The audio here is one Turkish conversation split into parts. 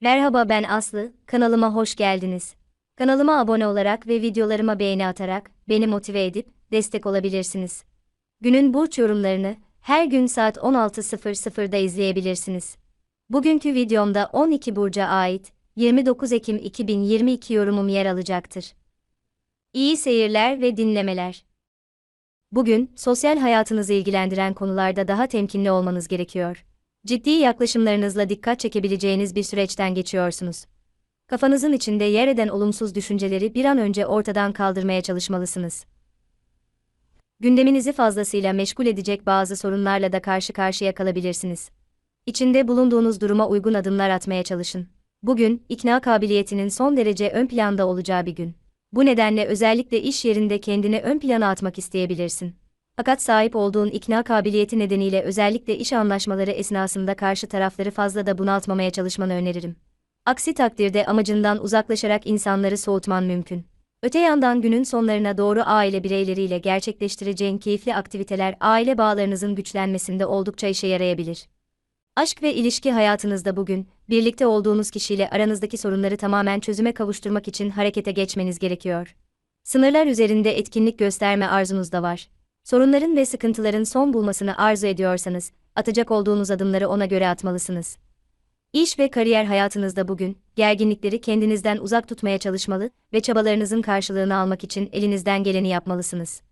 Merhaba ben Aslı, kanalıma hoş geldiniz. Kanalıma abone olarak ve videolarıma beğeni atarak beni motive edip destek olabilirsiniz. Günün burç yorumlarını her gün saat 16.00'da izleyebilirsiniz. Bugünkü videomda 12 burca ait 29 Ekim 2022 yorumum yer alacaktır. İyi seyirler ve dinlemeler. Bugün sosyal hayatınızı ilgilendiren konularda daha temkinli olmanız gerekiyor. Ciddi yaklaşımlarınızla dikkat çekebileceğiniz bir süreçten geçiyorsunuz. Kafanızın içinde yer eden olumsuz düşünceleri bir an önce ortadan kaldırmaya çalışmalısınız. Gündeminizi fazlasıyla meşgul edecek bazı sorunlarla da karşı karşıya kalabilirsiniz. İçinde bulunduğunuz duruma uygun adımlar atmaya çalışın. Bugün, ikna kabiliyetinin son derece ön planda olacağı bir gün. Bu nedenle özellikle iş yerinde kendini ön plana atmak isteyebilirsin. Fakat sahip olduğun ikna kabiliyeti nedeniyle özellikle iş anlaşmaları esnasında karşı tarafları fazla da bunaltmamaya çalışmanı öneririm. Aksi takdirde amacından uzaklaşarak insanları soğutman mümkün. Öte yandan günün sonlarına doğru aile bireyleriyle gerçekleştireceğin keyifli aktiviteler aile bağlarınızın güçlenmesinde oldukça işe yarayabilir. Aşk ve ilişki hayatınızda bugün, birlikte olduğunuz kişiyle aranızdaki sorunları tamamen çözüme kavuşturmak için harekete geçmeniz gerekiyor. Sınırlar üzerinde etkinlik gösterme arzunuz da var. Sorunların ve sıkıntıların son bulmasını arzu ediyorsanız, atacak olduğunuz adımları ona göre atmalısınız. İş ve kariyer hayatınızda bugün, gerginlikleri kendinizden uzak tutmaya çalışmalı ve çabalarınızın karşılığını almak için elinizden geleni yapmalısınız.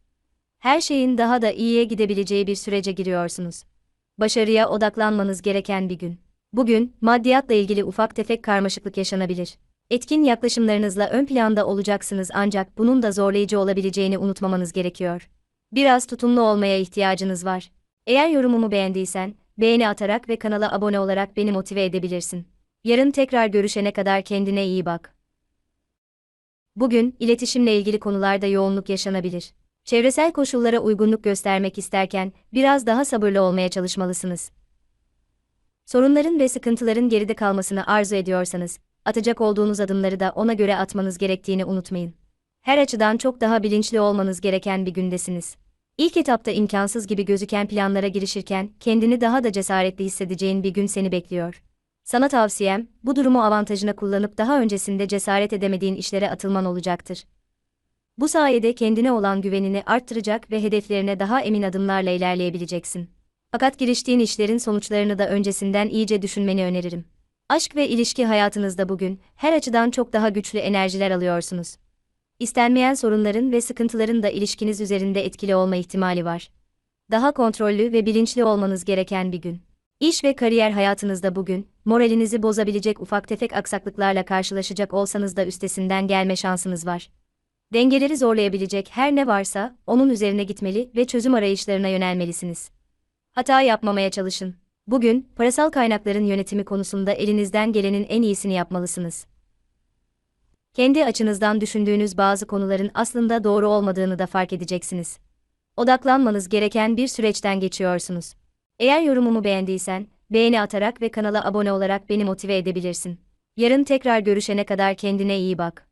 Her şeyin daha da iyiye gidebileceği bir sürece giriyorsunuz. Başarıya odaklanmanız gereken bir gün. Bugün, maddiyatla ilgili ufak tefek karmaşıklık yaşanabilir. Etkin yaklaşımlarınızla ön planda olacaksınız ancak bunun da zorlayıcı olabileceğini unutmamanız gerekiyor. Biraz tutumlu olmaya ihtiyacınız var. Eğer yorumumu beğendiysen, beğeni atarak ve kanala abone olarak beni motive edebilirsin. Yarın tekrar görüşene kadar kendine iyi bak. Bugün, iletişimle ilgili konularda yoğunluk yaşanabilir. Çevresel koşullara uygunluk göstermek isterken, biraz daha sabırlı olmaya çalışmalısınız. Sorunların ve sıkıntıların geride kalmasını arzu ediyorsanız, atacak olduğunuz adımları da ona göre atmanız gerektiğini unutmayın. Her açıdan çok daha bilinçli olmanız gereken bir gündesiniz. İlk etapta imkansız gibi gözüken planlara girişirken kendini daha da cesaretli hissedeceğin bir gün seni bekliyor. Sana tavsiyem, bu durumu avantajına kullanıp daha öncesinde cesaret edemediğin işlere atılman olacaktır. Bu sayede kendine olan güvenini arttıracak ve hedeflerine daha emin adımlarla ilerleyebileceksin. Fakat giriştiğin işlerin sonuçlarını da öncesinden iyice düşünmeni öneririm. Aşk ve ilişki hayatınızda bugün her açıdan çok daha güçlü enerjiler alıyorsunuz. İstenmeyen sorunların ve sıkıntıların da ilişkiniz üzerinde etkili olma ihtimali var. Daha kontrollü ve bilinçli olmanız gereken bir gün. İş ve kariyer hayatınızda bugün, moralinizi bozabilecek ufak tefek aksaklıklarla karşılaşacak olsanız da üstesinden gelme şansınız var. Dengeleri zorlayabilecek her ne varsa, onun üzerine gitmeli ve çözüm arayışlarına yönelmelisiniz. Hata yapmamaya çalışın. Bugün, parasal kaynakların yönetimi konusunda elinizden gelenin en iyisini yapmalısınız kendi açınızdan düşündüğünüz bazı konuların aslında doğru olmadığını da fark edeceksiniz. Odaklanmanız gereken bir süreçten geçiyorsunuz. Eğer yorumumu beğendiysen, beğeni atarak ve kanala abone olarak beni motive edebilirsin. Yarın tekrar görüşene kadar kendine iyi bak.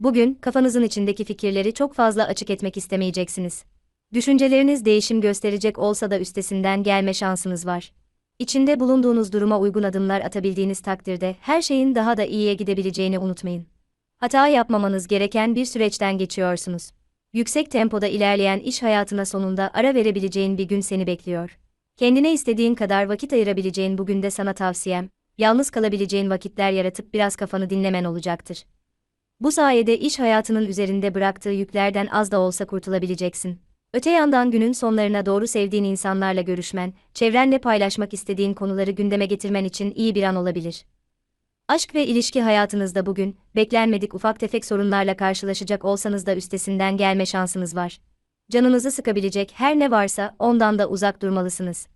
Bugün kafanızın içindeki fikirleri çok fazla açık etmek istemeyeceksiniz. Düşünceleriniz değişim gösterecek olsa da üstesinden gelme şansınız var. İçinde bulunduğunuz duruma uygun adımlar atabildiğiniz takdirde her şeyin daha da iyiye gidebileceğini unutmayın. Hata yapmamanız gereken bir süreçten geçiyorsunuz. Yüksek tempoda ilerleyen iş hayatına sonunda ara verebileceğin bir gün seni bekliyor. Kendine istediğin kadar vakit ayırabileceğin bugün de sana tavsiyem, yalnız kalabileceğin vakitler yaratıp biraz kafanı dinlemen olacaktır. Bu sayede iş hayatının üzerinde bıraktığı yüklerden az da olsa kurtulabileceksin. Öte yandan günün sonlarına doğru sevdiğin insanlarla görüşmen, çevrenle paylaşmak istediğin konuları gündeme getirmen için iyi bir an olabilir. Aşk ve ilişki hayatınızda bugün, beklenmedik ufak tefek sorunlarla karşılaşacak olsanız da üstesinden gelme şansınız var. Canınızı sıkabilecek her ne varsa ondan da uzak durmalısınız.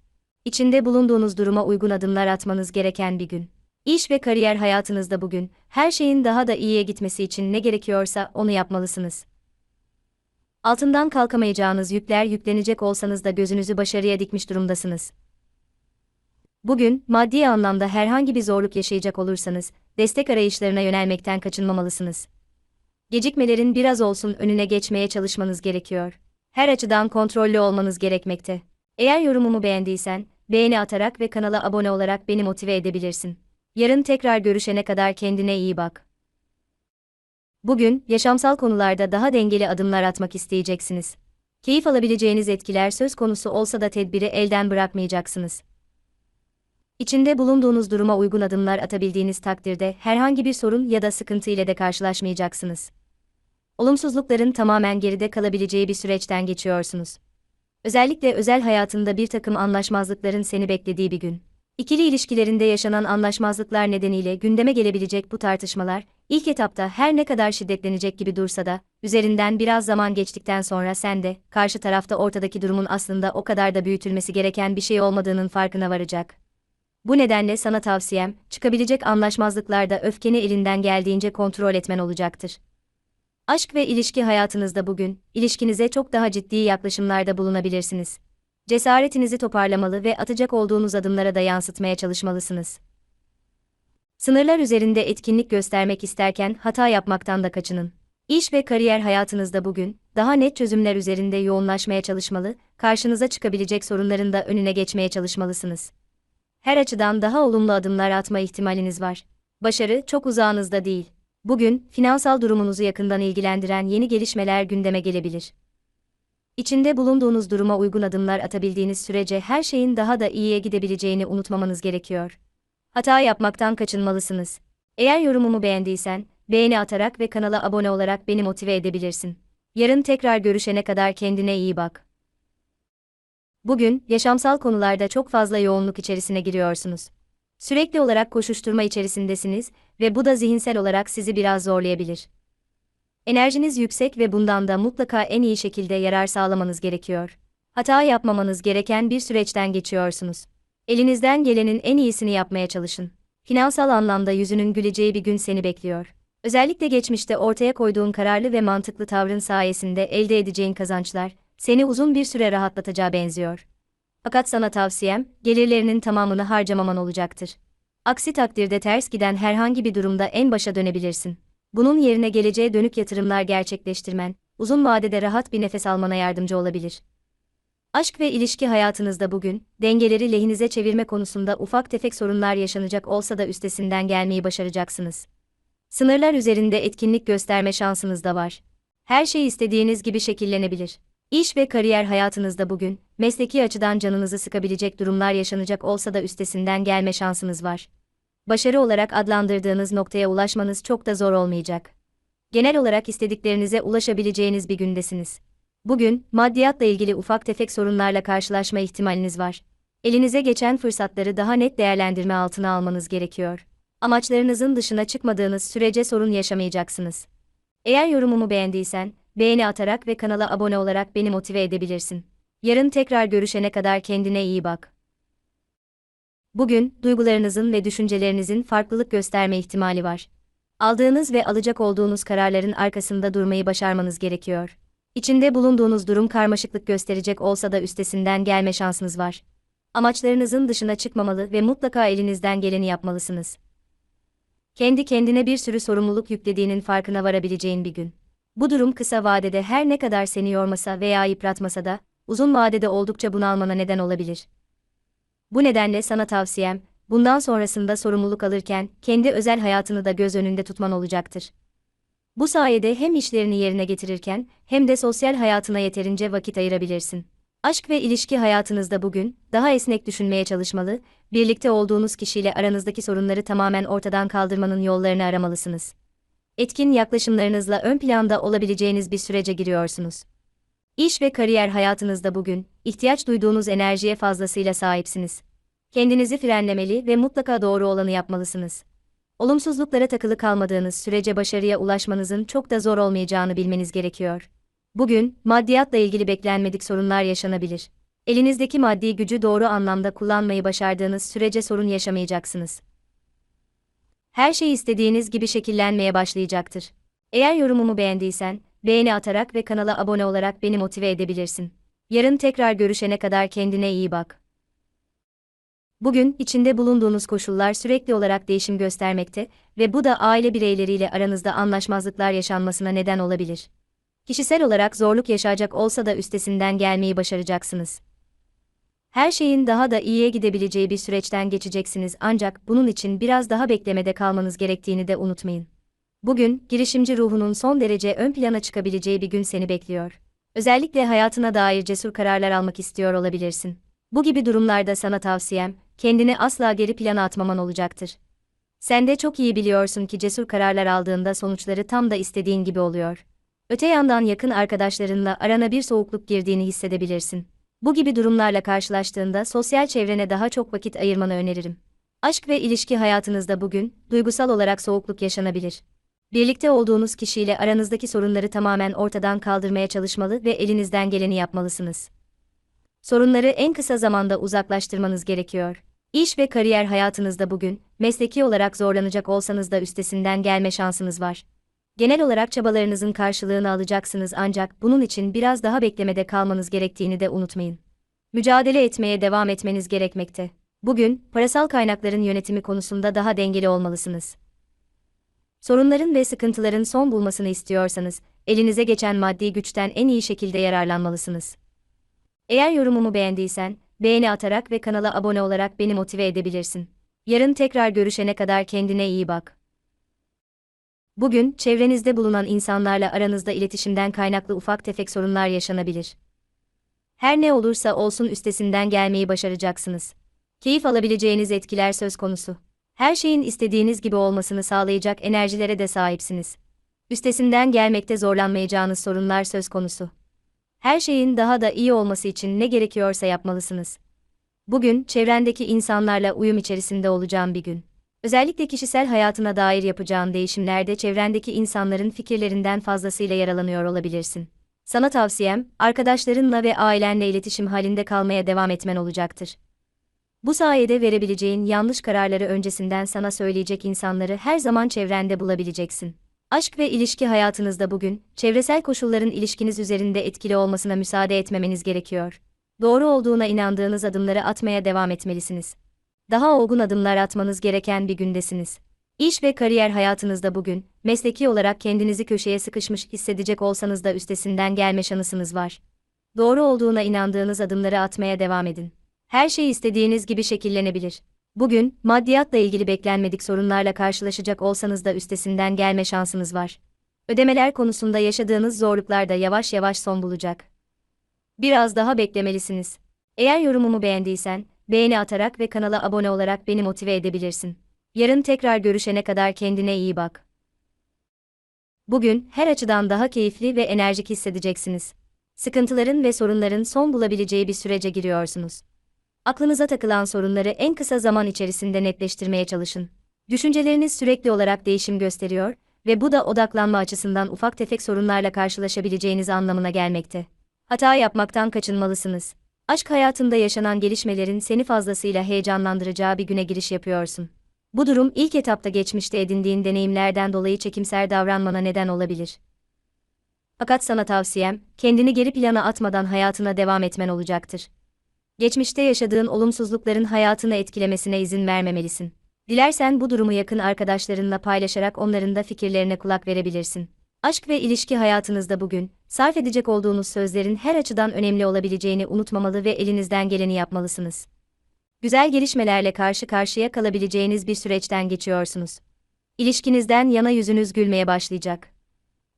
İçinde bulunduğunuz duruma uygun adımlar atmanız gereken bir gün. İş ve kariyer hayatınızda bugün, her şeyin daha da iyiye gitmesi için ne gerekiyorsa onu yapmalısınız altından kalkamayacağınız yükler yüklenecek olsanız da gözünüzü başarıya dikmiş durumdasınız. Bugün, maddi anlamda herhangi bir zorluk yaşayacak olursanız, destek arayışlarına yönelmekten kaçınmamalısınız. Gecikmelerin biraz olsun önüne geçmeye çalışmanız gerekiyor. Her açıdan kontrollü olmanız gerekmekte. Eğer yorumumu beğendiysen, beğeni atarak ve kanala abone olarak beni motive edebilirsin. Yarın tekrar görüşene kadar kendine iyi bak. Bugün, yaşamsal konularda daha dengeli adımlar atmak isteyeceksiniz. Keyif alabileceğiniz etkiler söz konusu olsa da tedbiri elden bırakmayacaksınız. İçinde bulunduğunuz duruma uygun adımlar atabildiğiniz takdirde herhangi bir sorun ya da sıkıntı ile de karşılaşmayacaksınız. Olumsuzlukların tamamen geride kalabileceği bir süreçten geçiyorsunuz. Özellikle özel hayatında bir takım anlaşmazlıkların seni beklediği bir gün. İkili ilişkilerinde yaşanan anlaşmazlıklar nedeniyle gündeme gelebilecek bu tartışmalar, ilk etapta her ne kadar şiddetlenecek gibi dursa da, üzerinden biraz zaman geçtikten sonra sen de, karşı tarafta ortadaki durumun aslında o kadar da büyütülmesi gereken bir şey olmadığının farkına varacak. Bu nedenle sana tavsiyem, çıkabilecek anlaşmazlıklarda öfkeni elinden geldiğince kontrol etmen olacaktır. Aşk ve ilişki hayatınızda bugün, ilişkinize çok daha ciddi yaklaşımlarda bulunabilirsiniz. Cesaretinizi toparlamalı ve atacak olduğunuz adımlara da yansıtmaya çalışmalısınız. Sınırlar üzerinde etkinlik göstermek isterken hata yapmaktan da kaçının. İş ve kariyer hayatınızda bugün, daha net çözümler üzerinde yoğunlaşmaya çalışmalı, karşınıza çıkabilecek sorunların da önüne geçmeye çalışmalısınız. Her açıdan daha olumlu adımlar atma ihtimaliniz var. Başarı çok uzağınızda değil. Bugün, finansal durumunuzu yakından ilgilendiren yeni gelişmeler gündeme gelebilir. İçinde bulunduğunuz duruma uygun adımlar atabildiğiniz sürece her şeyin daha da iyiye gidebileceğini unutmamanız gerekiyor. Hata yapmaktan kaçınmalısınız. Eğer yorumumu beğendiysen, beğeni atarak ve kanala abone olarak beni motive edebilirsin. Yarın tekrar görüşene kadar kendine iyi bak. Bugün, yaşamsal konularda çok fazla yoğunluk içerisine giriyorsunuz. Sürekli olarak koşuşturma içerisindesiniz ve bu da zihinsel olarak sizi biraz zorlayabilir. Enerjiniz yüksek ve bundan da mutlaka en iyi şekilde yarar sağlamanız gerekiyor. Hata yapmamanız gereken bir süreçten geçiyorsunuz. Elinizden gelenin en iyisini yapmaya çalışın. Finansal anlamda yüzünün güleceği bir gün seni bekliyor. Özellikle geçmişte ortaya koyduğun kararlı ve mantıklı tavrın sayesinde elde edeceğin kazançlar, seni uzun bir süre rahatlatacağı benziyor. Fakat sana tavsiyem, gelirlerinin tamamını harcamaman olacaktır. Aksi takdirde ters giden herhangi bir durumda en başa dönebilirsin. Bunun yerine geleceğe dönük yatırımlar gerçekleştirmen, uzun vadede rahat bir nefes almana yardımcı olabilir. Aşk ve ilişki hayatınızda bugün, dengeleri lehinize çevirme konusunda ufak tefek sorunlar yaşanacak olsa da üstesinden gelmeyi başaracaksınız. Sınırlar üzerinde etkinlik gösterme şansınız da var. Her şey istediğiniz gibi şekillenebilir. İş ve kariyer hayatınızda bugün, mesleki açıdan canınızı sıkabilecek durumlar yaşanacak olsa da üstesinden gelme şansınız var. Başarı olarak adlandırdığınız noktaya ulaşmanız çok da zor olmayacak. Genel olarak istediklerinize ulaşabileceğiniz bir gündesiniz. Bugün, maddiyatla ilgili ufak tefek sorunlarla karşılaşma ihtimaliniz var. Elinize geçen fırsatları daha net değerlendirme altına almanız gerekiyor. Amaçlarınızın dışına çıkmadığınız sürece sorun yaşamayacaksınız. Eğer yorumumu beğendiysen, beğeni atarak ve kanala abone olarak beni motive edebilirsin. Yarın tekrar görüşene kadar kendine iyi bak. Bugün, duygularınızın ve düşüncelerinizin farklılık gösterme ihtimali var. Aldığınız ve alacak olduğunuz kararların arkasında durmayı başarmanız gerekiyor. İçinde bulunduğunuz durum karmaşıklık gösterecek olsa da üstesinden gelme şansınız var. Amaçlarınızın dışına çıkmamalı ve mutlaka elinizden geleni yapmalısınız. Kendi kendine bir sürü sorumluluk yüklediğinin farkına varabileceğin bir gün. Bu durum kısa vadede her ne kadar seni yormasa veya yıpratmasa da, uzun vadede oldukça bunalmana neden olabilir. Bu nedenle sana tavsiyem, bundan sonrasında sorumluluk alırken kendi özel hayatını da göz önünde tutman olacaktır. Bu sayede hem işlerini yerine getirirken hem de sosyal hayatına yeterince vakit ayırabilirsin. Aşk ve ilişki hayatınızda bugün daha esnek düşünmeye çalışmalı, birlikte olduğunuz kişiyle aranızdaki sorunları tamamen ortadan kaldırmanın yollarını aramalısınız. Etkin yaklaşımlarınızla ön planda olabileceğiniz bir sürece giriyorsunuz. İş ve kariyer hayatınızda bugün ihtiyaç duyduğunuz enerjiye fazlasıyla sahipsiniz. Kendinizi frenlemeli ve mutlaka doğru olanı yapmalısınız. Olumsuzluklara takılı kalmadığınız sürece başarıya ulaşmanızın çok da zor olmayacağını bilmeniz gerekiyor. Bugün, maddiyatla ilgili beklenmedik sorunlar yaşanabilir. Elinizdeki maddi gücü doğru anlamda kullanmayı başardığınız sürece sorun yaşamayacaksınız. Her şey istediğiniz gibi şekillenmeye başlayacaktır. Eğer yorumumu beğendiysen, beğeni atarak ve kanala abone olarak beni motive edebilirsin. Yarın tekrar görüşene kadar kendine iyi bak. Bugün içinde bulunduğunuz koşullar sürekli olarak değişim göstermekte ve bu da aile bireyleriyle aranızda anlaşmazlıklar yaşanmasına neden olabilir. Kişisel olarak zorluk yaşayacak olsa da üstesinden gelmeyi başaracaksınız. Her şeyin daha da iyiye gidebileceği bir süreçten geçeceksiniz ancak bunun için biraz daha beklemede kalmanız gerektiğini de unutmayın. Bugün, girişimci ruhunun son derece ön plana çıkabileceği bir gün seni bekliyor. Özellikle hayatına dair cesur kararlar almak istiyor olabilirsin. Bu gibi durumlarda sana tavsiyem, kendini asla geri plana atmaman olacaktır. Sen de çok iyi biliyorsun ki cesur kararlar aldığında sonuçları tam da istediğin gibi oluyor. Öte yandan yakın arkadaşlarınla arana bir soğukluk girdiğini hissedebilirsin. Bu gibi durumlarla karşılaştığında sosyal çevrene daha çok vakit ayırmanı öneririm. Aşk ve ilişki hayatınızda bugün duygusal olarak soğukluk yaşanabilir. Birlikte olduğunuz kişiyle aranızdaki sorunları tamamen ortadan kaldırmaya çalışmalı ve elinizden geleni yapmalısınız. Sorunları en kısa zamanda uzaklaştırmanız gerekiyor. İş ve kariyer hayatınızda bugün, mesleki olarak zorlanacak olsanız da üstesinden gelme şansınız var. Genel olarak çabalarınızın karşılığını alacaksınız ancak bunun için biraz daha beklemede kalmanız gerektiğini de unutmayın. Mücadele etmeye devam etmeniz gerekmekte. Bugün, parasal kaynakların yönetimi konusunda daha dengeli olmalısınız. Sorunların ve sıkıntıların son bulmasını istiyorsanız, elinize geçen maddi güçten en iyi şekilde yararlanmalısınız. Eğer yorumumu beğendiysen, beğeni atarak ve kanala abone olarak beni motive edebilirsin. Yarın tekrar görüşene kadar kendine iyi bak. Bugün, çevrenizde bulunan insanlarla aranızda iletişimden kaynaklı ufak tefek sorunlar yaşanabilir. Her ne olursa olsun üstesinden gelmeyi başaracaksınız. Keyif alabileceğiniz etkiler söz konusu. Her şeyin istediğiniz gibi olmasını sağlayacak enerjilere de sahipsiniz. Üstesinden gelmekte zorlanmayacağınız sorunlar söz konusu. Her şeyin daha da iyi olması için ne gerekiyorsa yapmalısınız. Bugün çevrendeki insanlarla uyum içerisinde olacağım bir gün. Özellikle kişisel hayatına dair yapacağın değişimlerde çevrendeki insanların fikirlerinden fazlasıyla yaralanıyor olabilirsin. Sana tavsiyem, arkadaşlarınla ve ailenle iletişim halinde kalmaya devam etmen olacaktır. Bu sayede verebileceğin yanlış kararları öncesinden sana söyleyecek insanları her zaman çevrende bulabileceksin. Aşk ve ilişki hayatınızda bugün, çevresel koşulların ilişkiniz üzerinde etkili olmasına müsaade etmemeniz gerekiyor. Doğru olduğuna inandığınız adımları atmaya devam etmelisiniz. Daha olgun adımlar atmanız gereken bir gündesiniz. İş ve kariyer hayatınızda bugün, mesleki olarak kendinizi köşeye sıkışmış hissedecek olsanız da üstesinden gelme şansınız var. Doğru olduğuna inandığınız adımları atmaya devam edin. Her şey istediğiniz gibi şekillenebilir. Bugün, maddiyatla ilgili beklenmedik sorunlarla karşılaşacak olsanız da üstesinden gelme şansınız var. Ödemeler konusunda yaşadığınız zorluklar da yavaş yavaş son bulacak. Biraz daha beklemelisiniz. Eğer yorumumu beğendiysen, beğeni atarak ve kanala abone olarak beni motive edebilirsin. Yarın tekrar görüşene kadar kendine iyi bak. Bugün her açıdan daha keyifli ve enerjik hissedeceksiniz. Sıkıntıların ve sorunların son bulabileceği bir sürece giriyorsunuz. Aklınıza takılan sorunları en kısa zaman içerisinde netleştirmeye çalışın. Düşünceleriniz sürekli olarak değişim gösteriyor ve bu da odaklanma açısından ufak tefek sorunlarla karşılaşabileceğiniz anlamına gelmekte. Hata yapmaktan kaçınmalısınız. Aşk hayatında yaşanan gelişmelerin seni fazlasıyla heyecanlandıracağı bir güne giriş yapıyorsun. Bu durum ilk etapta geçmişte edindiğin deneyimlerden dolayı çekimser davranmana neden olabilir. Fakat sana tavsiyem, kendini geri plana atmadan hayatına devam etmen olacaktır. Geçmişte yaşadığın olumsuzlukların hayatını etkilemesine izin vermemelisin. Dilersen bu durumu yakın arkadaşlarınla paylaşarak onların da fikirlerine kulak verebilirsin. Aşk ve ilişki hayatınızda bugün, sarf edecek olduğunuz sözlerin her açıdan önemli olabileceğini unutmamalı ve elinizden geleni yapmalısınız. Güzel gelişmelerle karşı karşıya kalabileceğiniz bir süreçten geçiyorsunuz. İlişkinizden yana yüzünüz gülmeye başlayacak.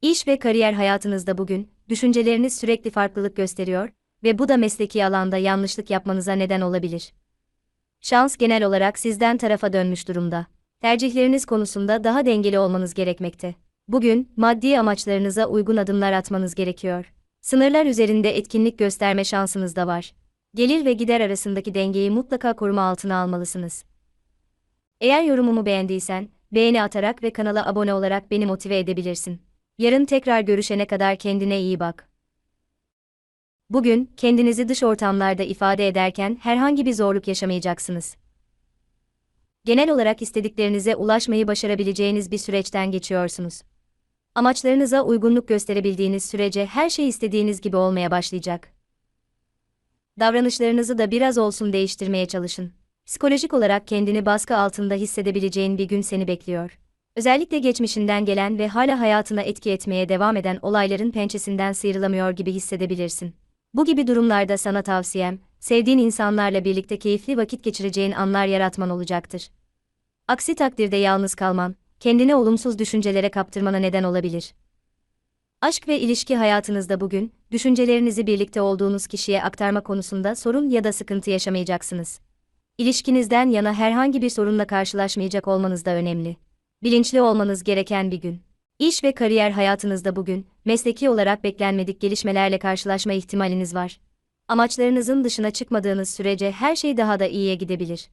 İş ve kariyer hayatınızda bugün, düşünceleriniz sürekli farklılık gösteriyor ve bu da mesleki alanda yanlışlık yapmanıza neden olabilir. Şans genel olarak sizden tarafa dönmüş durumda. Tercihleriniz konusunda daha dengeli olmanız gerekmekte. Bugün, maddi amaçlarınıza uygun adımlar atmanız gerekiyor. Sınırlar üzerinde etkinlik gösterme şansınız da var. Gelir ve gider arasındaki dengeyi mutlaka koruma altına almalısınız. Eğer yorumumu beğendiysen, beğeni atarak ve kanala abone olarak beni motive edebilirsin. Yarın tekrar görüşene kadar kendine iyi bak. Bugün, kendinizi dış ortamlarda ifade ederken herhangi bir zorluk yaşamayacaksınız. Genel olarak istediklerinize ulaşmayı başarabileceğiniz bir süreçten geçiyorsunuz. Amaçlarınıza uygunluk gösterebildiğiniz sürece her şey istediğiniz gibi olmaya başlayacak. Davranışlarınızı da biraz olsun değiştirmeye çalışın. Psikolojik olarak kendini baskı altında hissedebileceğin bir gün seni bekliyor. Özellikle geçmişinden gelen ve hala hayatına etki etmeye devam eden olayların pençesinden sıyrılamıyor gibi hissedebilirsin. Bu gibi durumlarda sana tavsiyem, sevdiğin insanlarla birlikte keyifli vakit geçireceğin anlar yaratman olacaktır. Aksi takdirde yalnız kalman, kendini olumsuz düşüncelere kaptırmana neden olabilir. Aşk ve ilişki hayatınızda bugün, düşüncelerinizi birlikte olduğunuz kişiye aktarma konusunda sorun ya da sıkıntı yaşamayacaksınız. İlişkinizden yana herhangi bir sorunla karşılaşmayacak olmanız da önemli. Bilinçli olmanız gereken bir gün. İş ve kariyer hayatınızda bugün, mesleki olarak beklenmedik gelişmelerle karşılaşma ihtimaliniz var. Amaçlarınızın dışına çıkmadığınız sürece her şey daha da iyiye gidebilir.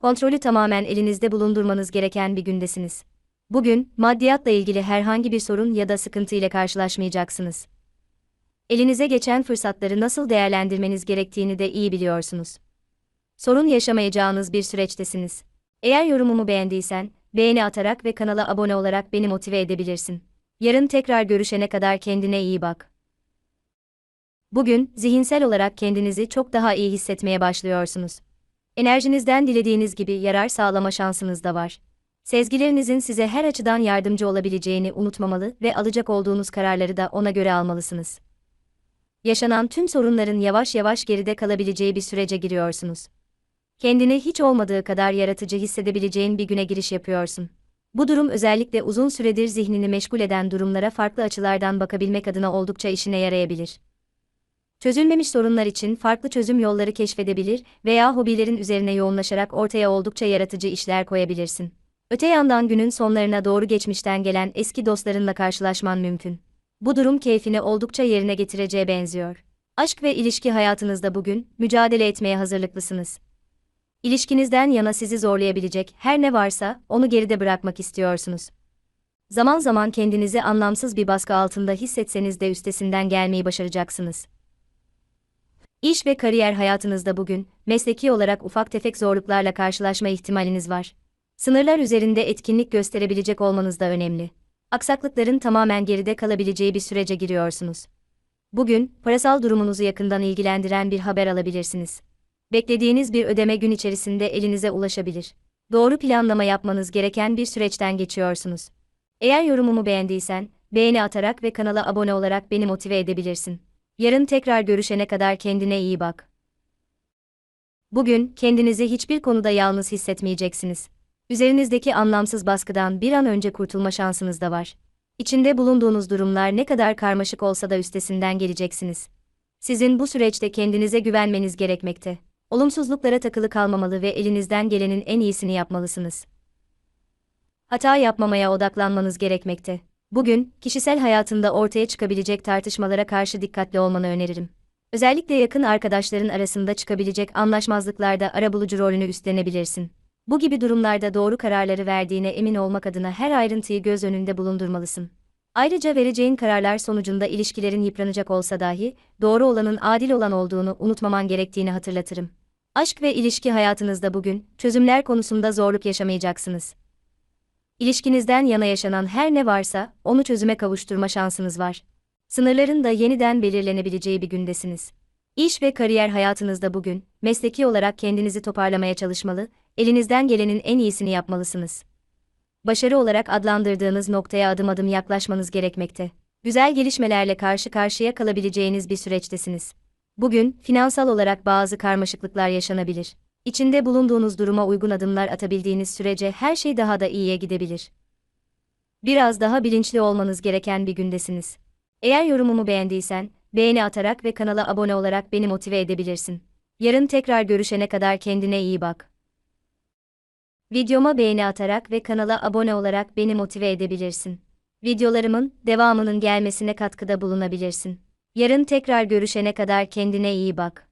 Kontrolü tamamen elinizde bulundurmanız gereken bir gündesiniz. Bugün, maddiyatla ilgili herhangi bir sorun ya da sıkıntı ile karşılaşmayacaksınız. Elinize geçen fırsatları nasıl değerlendirmeniz gerektiğini de iyi biliyorsunuz. Sorun yaşamayacağınız bir süreçtesiniz. Eğer yorumumu beğendiysen, beğeni atarak ve kanala abone olarak beni motive edebilirsin. Yarın tekrar görüşene kadar kendine iyi bak. Bugün, zihinsel olarak kendinizi çok daha iyi hissetmeye başlıyorsunuz. Enerjinizden dilediğiniz gibi yarar sağlama şansınız da var. Sezgilerinizin size her açıdan yardımcı olabileceğini unutmamalı ve alacak olduğunuz kararları da ona göre almalısınız. Yaşanan tüm sorunların yavaş yavaş geride kalabileceği bir sürece giriyorsunuz. Kendini hiç olmadığı kadar yaratıcı hissedebileceğin bir güne giriş yapıyorsun. Bu durum özellikle uzun süredir zihnini meşgul eden durumlara farklı açılardan bakabilmek adına oldukça işine yarayabilir. Çözülmemiş sorunlar için farklı çözüm yolları keşfedebilir veya hobilerin üzerine yoğunlaşarak ortaya oldukça yaratıcı işler koyabilirsin. Öte yandan günün sonlarına doğru geçmişten gelen eski dostlarınla karşılaşman mümkün. Bu durum keyfini oldukça yerine getireceğe benziyor. Aşk ve ilişki hayatınızda bugün mücadele etmeye hazırlıklısınız. İlişkinizden yana sizi zorlayabilecek her ne varsa onu geride bırakmak istiyorsunuz. Zaman zaman kendinizi anlamsız bir baskı altında hissetseniz de üstesinden gelmeyi başaracaksınız. İş ve kariyer hayatınızda bugün, mesleki olarak ufak tefek zorluklarla karşılaşma ihtimaliniz var. Sınırlar üzerinde etkinlik gösterebilecek olmanız da önemli. Aksaklıkların tamamen geride kalabileceği bir sürece giriyorsunuz. Bugün, parasal durumunuzu yakından ilgilendiren bir haber alabilirsiniz. Beklediğiniz bir ödeme gün içerisinde elinize ulaşabilir. Doğru planlama yapmanız gereken bir süreçten geçiyorsunuz. Eğer yorumumu beğendiysen, beğeni atarak ve kanala abone olarak beni motive edebilirsin. Yarın tekrar görüşene kadar kendine iyi bak. Bugün kendinizi hiçbir konuda yalnız hissetmeyeceksiniz. Üzerinizdeki anlamsız baskıdan bir an önce kurtulma şansınız da var. İçinde bulunduğunuz durumlar ne kadar karmaşık olsa da üstesinden geleceksiniz. Sizin bu süreçte kendinize güvenmeniz gerekmekte. Olumsuzluklara takılı kalmamalı ve elinizden gelenin en iyisini yapmalısınız. Hata yapmamaya odaklanmanız gerekmekte. Bugün, kişisel hayatında ortaya çıkabilecek tartışmalara karşı dikkatli olmanı öneririm. Özellikle yakın arkadaşların arasında çıkabilecek anlaşmazlıklarda arabulucu rolünü üstlenebilirsin. Bu gibi durumlarda doğru kararları verdiğine emin olmak adına her ayrıntıyı göz önünde bulundurmalısın. Ayrıca vereceğin kararlar sonucunda ilişkilerin yıpranacak olsa dahi, doğru olanın adil olan olduğunu unutmaman gerektiğini hatırlatırım. Aşk ve ilişki hayatınızda bugün, çözümler konusunda zorluk yaşamayacaksınız. İlişkinizden yana yaşanan her ne varsa, onu çözüme kavuşturma şansınız var. Sınırların da yeniden belirlenebileceği bir gündesiniz. İş ve kariyer hayatınızda bugün, mesleki olarak kendinizi toparlamaya çalışmalı, elinizden gelenin en iyisini yapmalısınız. Başarı olarak adlandırdığınız noktaya adım adım yaklaşmanız gerekmekte. Güzel gelişmelerle karşı karşıya kalabileceğiniz bir süreçtesiniz. Bugün, finansal olarak bazı karmaşıklıklar yaşanabilir. İçinde bulunduğunuz duruma uygun adımlar atabildiğiniz sürece her şey daha da iyiye gidebilir. Biraz daha bilinçli olmanız gereken bir gündesiniz. Eğer yorumumu beğendiysen, beğeni atarak ve kanala abone olarak beni motive edebilirsin. Yarın tekrar görüşene kadar kendine iyi bak. Videoma beğeni atarak ve kanala abone olarak beni motive edebilirsin. Videolarımın devamının gelmesine katkıda bulunabilirsin. Yarın tekrar görüşene kadar kendine iyi bak.